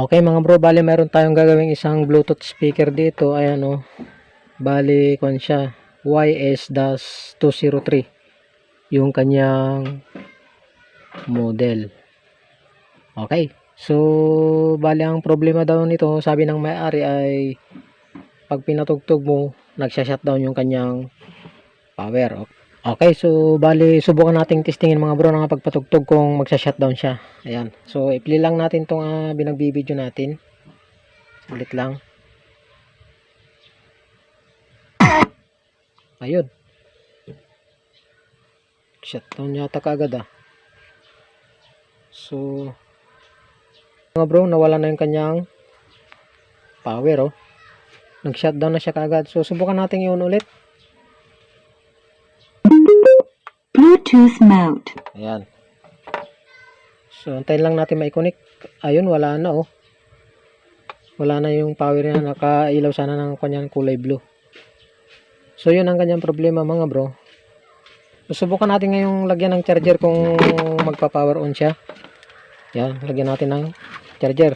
Okay mga bro, bali meron tayong gagawing isang Bluetooth speaker dito. Ayan o. Bali, kung siya, YS-203. Yung kanyang model. Okay. So, bali ang problema daw nito, sabi ng may-ari ay pag pinatugtog mo, nagsha-shutdown yung kanyang power. Okay, so bali subukan nating testingin mga bro na pagpatugtog kung magsha-shutdown siya. Ayan. So, i-play lang natin tong uh, binagbibideo natin. Ulit lang. Ayun. Shutdown yata kaagad ah. So, mga bro, nawala na yung kanyang power oh. Nag-shutdown na siya kaagad. So, subukan natin yun ulit. Bluetooth mode. Ayan. So, antayin lang natin ma-connect. Ayun, wala na oh. Wala na yung power niya. Nakailaw sana ng kanyang kulay blue. So, yun ang kanyang problema mga bro. So, subukan natin ngayong lagyan ng charger kung magpa-power on siya. Yan, lagyan natin ng charger.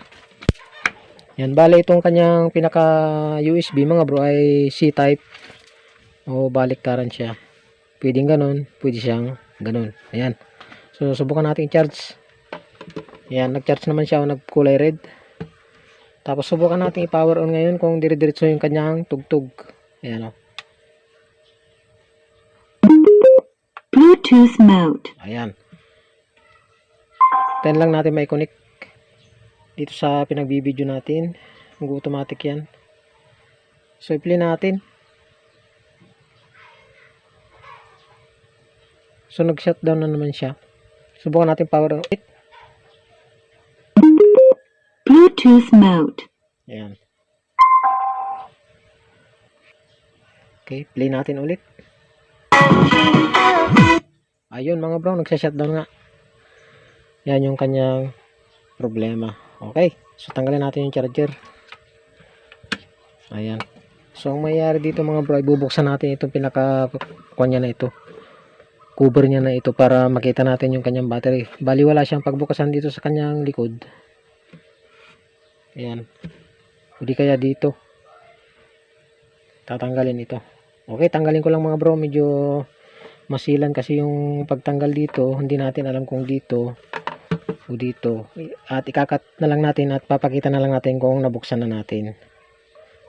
Yan, bale itong kanyang pinaka USB mga bro ay C-type. O baliktaran siya. Pwedeng ganun, pwede siyang ganun. Ayan. So, subukan natin i-charge. Ayan, nag-charge naman siya o nagkulay red. Tapos, subukan natin i-power on ngayon kung dire-diretso yung kanyang tugtog. Ayan o. Bluetooth mode. Ayan. Tayo lang natin may connect dito sa pinagbibideo natin. Mag-automatic yan. So, i-play natin. So, nag-shutdown na naman siya. Subukan natin power on it. Bluetooth mode. Ayan. Okay, play natin ulit. Ayun mga bro, nagsha-shutdown nga. Yan yung kanyang problema. Okay, so tanggalin natin yung charger. Ayan. So ang mayayari dito mga bro, ibubuksan natin itong pinaka kanya na ito. Cover niya na ito para makita natin yung kanyang battery. Bali wala siyang pagbukasan dito sa kanyang likod. Ayan. Hindi kaya dito. Tatanggalin ito. Okay, tanggalin ko lang mga bro. Medyo masilan kasi yung pagtanggal dito. Hindi natin alam kung dito o dito. At ikakat na lang natin at papakita na lang natin kung nabuksan na natin.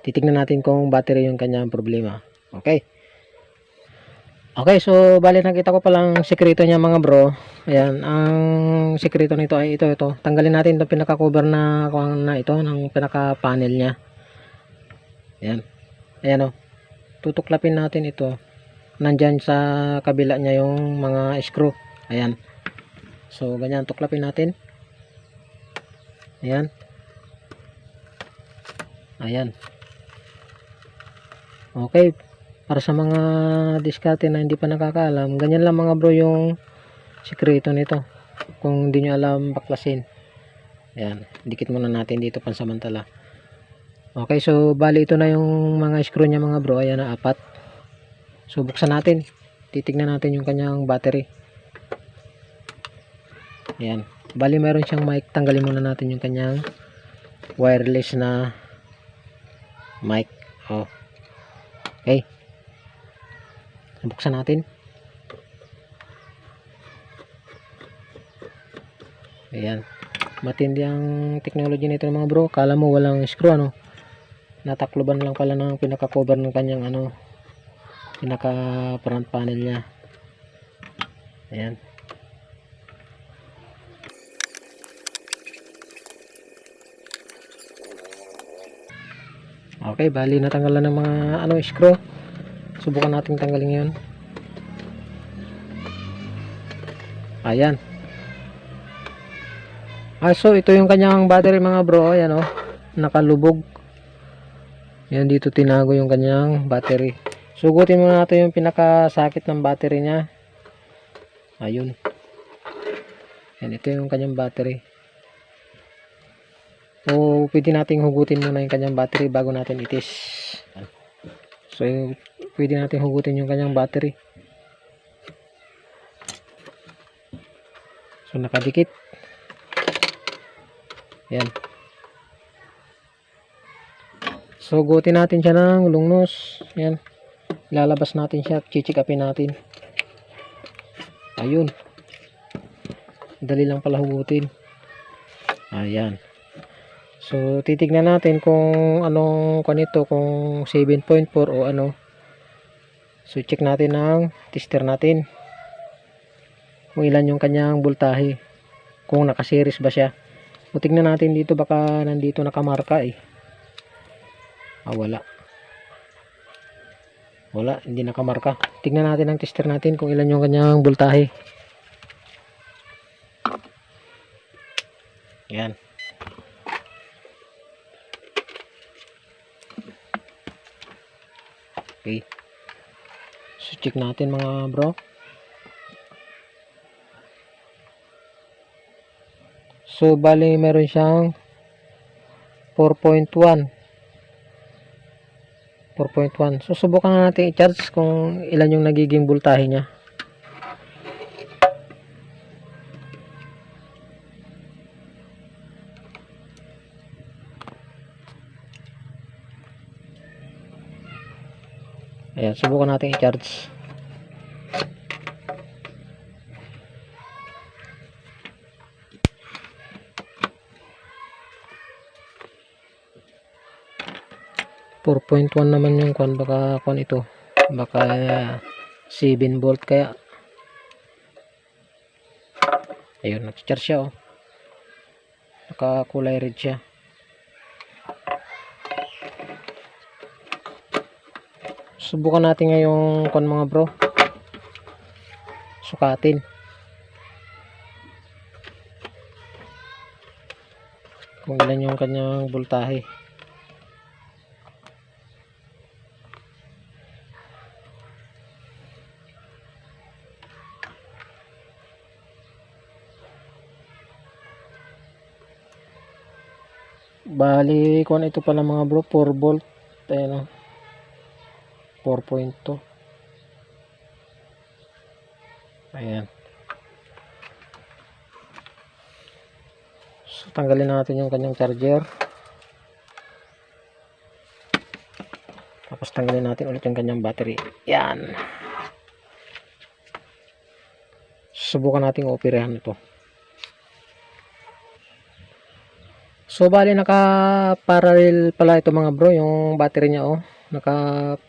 Titignan natin kung battery yung kanyang problema. Okay. Okay, so bali nakita ko palang sekreto niya mga bro. Ayan, ang sekreto nito ay ito ito. Tanggalin natin 'tong pinaka-cover na na ito ng pinaka-panel niya. Ayan. Ayan oh. Tutuklapin natin ito. Nandyan sa kabila niya yung mga screw. Ayan. So ganyan tuklapin natin. Ayan. Ayan. Okay, para sa mga diskarte na hindi pa nakakaalam ganyan lang mga bro yung sikreto nito. Kung hindi nyo alam baklasin. Yan dikit muna natin dito pansamantala. Okay so bali ito na yung mga screw nya mga bro. Ayan na apat. So buksan natin. Titignan natin yung kanyang battery. Yan bali meron siyang mic. Tanggalin muna natin yung kanyang wireless na mic. Oh. Okay buksan natin. Ayan. Matindi ang technology nito mga bro. Kala mo walang screw ano? Natakloban lang pala ng pinaka cover ng kanyang ano pinaka front panel nya ayan. Okay bali natanggalan ng mga ano screw. Subukan natin tanggalin ngayon ayan. Ah so ito yung kanyang battery mga bro. Ayan oh. Nakalubog. Yan dito tinago yung kanyang battery. Sugutin muna natin yung pinakasakit ng battery nya ayun. Yan ito yung kanyang battery. O pwede nating hugutin muna yung kanyang battery bago natin itis. So pwede natin hugutin yung kanyang battery so nakadikit yan So, gutin natin siya ng lungnos. Yan. Ilalabas natin siya. Chichik upin natin. Ayun. Dali lang pala hugutin. Ayan. So, titignan natin kung anong kanito, kung 7.4 o ano. So, check natin ang tester natin. Kung ilan yung kanyang voltahe. Kung nakaseries ba siya. O, tignan natin dito, baka nandito nakamarka eh. Ah, wala. Wala, hindi nakamarka. Tignan natin ang tester natin kung ilan yung kanyang voltahe. Yan. Okay. So, check natin mga bro. So, bali meron siyang 4.1. 4.1. So, subukan na natin i-charge kung ilan yung nagiging voltahe niya. Ayan, subukan natin i-charge. Four point one naman yung kwan baka kwan ito baka 7 volt kaya. Ayun nag-charge siya oh. Nakakulay red siya. Subukan natin ngayong kon mga bro. Sukatin. Kung ilan yung kanyang voltahe kung ito pala mga bro. 4 volt. Ayun oh. 4.2 ayan. So tanggalin natin yung kanyang charger. Tapos tanggalin natin ulit yung kanyang battery. Yan subukan natin operahan ito so bali naka parallel pala ito mga bro yung battery niya oh. Naka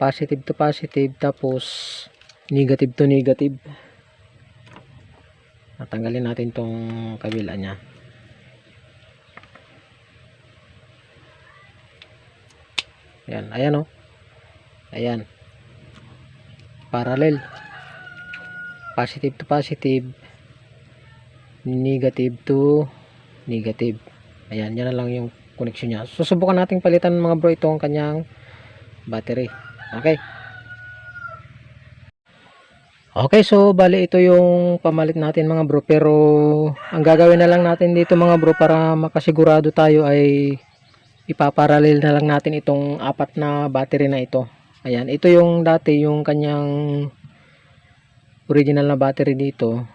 positive to positive tapos negative to negative. Natanggalin natin tong kabila nya ayan ayan o ayan. Parallel. Positive to positive negative to negative ayan yan na lang yung connection nya susubukan nating palitan mga bro itong kanyang battery. Okay. Okay, so bali ito yung pamalit natin mga bro. Pero ang gagawin na lang natin dito mga bro para makasigurado tayo ay ipaparallel na lang natin itong apat na battery na ito. Ayan, ito yung dati yung kanyang original na battery dito.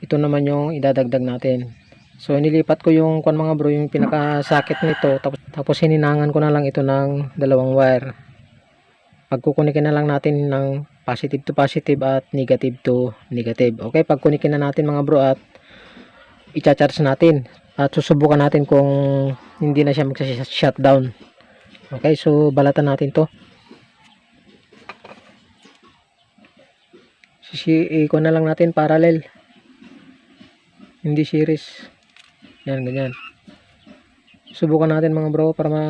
Ito naman yung idadagdag natin. So nilipat ko yung kwan mga bro yung pinaka-socket nito tapos tapos hininangan ko na lang ito ng dalawang wire. Pagkukunikin na lang natin ng positive to positive at negative to negative. Okay, pagkunikin na natin mga bro at i-charge natin at susubukan natin kung hindi na siya mag-shutdown. Okay, so balatan natin to. Sisi ko na lang natin parallel. Hindi series. Yan, ganyan. Subukan natin mga bro para ma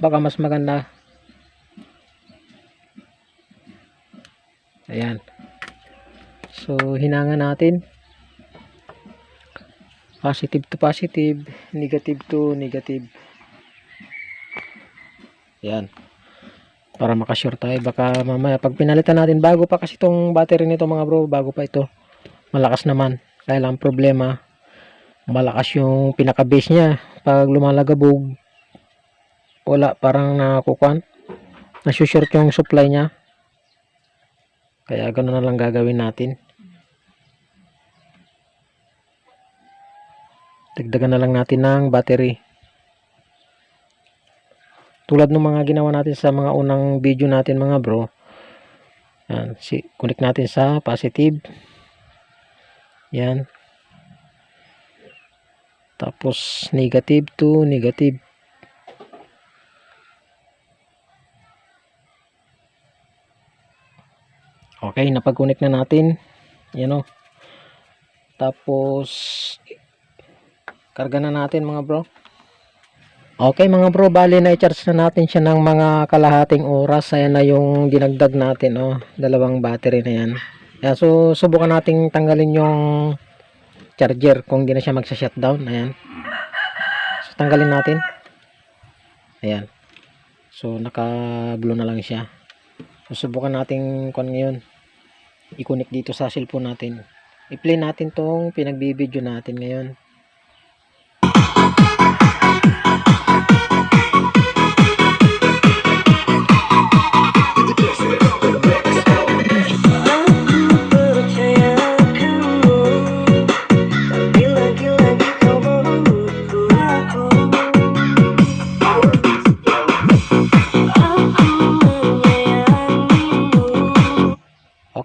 baka mas maganda. Ayan. So, hinanga natin. Positive to positive, negative to negative. Ayan. Para makasure tayo. Baka mamaya, pag pinalitan natin, bago pa kasi itong battery nito mga bro, bago pa ito. Malakas naman. Kaya lang problema, malakas yung pinaka base niya. Pag lumalagabog wala parang nakukuan. Nasushort yung supply niya. Kaya ganoon na lang gagawin natin. Dagdagan na lang natin ng battery. Tulad ng mga ginawa natin sa mga unang video natin mga bro. Yan, si, connect natin sa positive. Yan tapos negative to negative okay napag-connect na natin yan o tapos karga na natin mga bro Okay mga bro, bali na i-charge na natin siya ng mga kalahating oras. Ayan na yung dinagdag natin, oh. Dalawang battery na yan. Ayan, so, subukan nating tanggalin yung charger kung di na siya magsa-shutdown. Ayan. So, tanggalin natin. Ayan. So, naka-blue na lang siya. So, subukan nating kung ngayon i-connect dito sa cellphone natin. I-play natin tong pinagbibideo natin ngayon.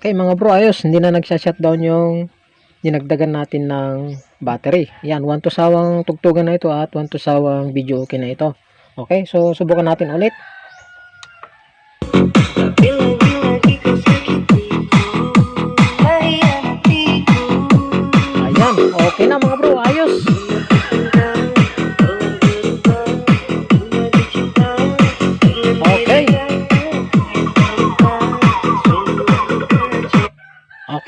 Okay mga bro, ayos. Hindi na nagsha-shutdown yung dinagdagan natin ng battery. Yan, 1 to sawang tugtugan na ito at 1 to sawang video okay na ito. Okay, so subukan natin ulit. Ayan, okay na mga bro, ayos.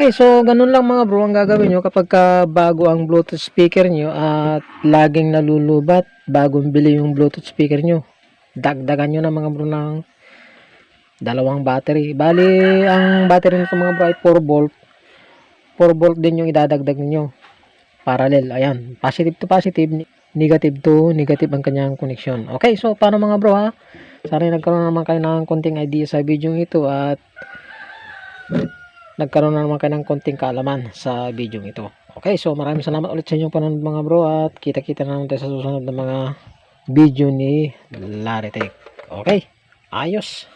Okay, so ganun lang mga bro ang gagawin nyo kapag ka bago ang Bluetooth speaker nyo at laging nalulubat bagong bili yung Bluetooth speaker nyo. Dagdagan nyo na mga bro ng dalawang battery. Bali, ang battery nito mga bro ay 4 volt. 4 volt din yung idadagdag ninyo. Parallel, ayan. Positive to positive, negative to negative ang kanyang connection. Okay, so paano mga bro ha? Sana nagkaroon naman kayo ng konting idea sa video ito at nagkaroon na naman kayo ng konting kaalaman sa video ito. Okay, so maraming salamat ulit sa inyong panonood mga bro at kita-kita na naman tayo sa susunod na mga video ni Laritech. Okay, ayos.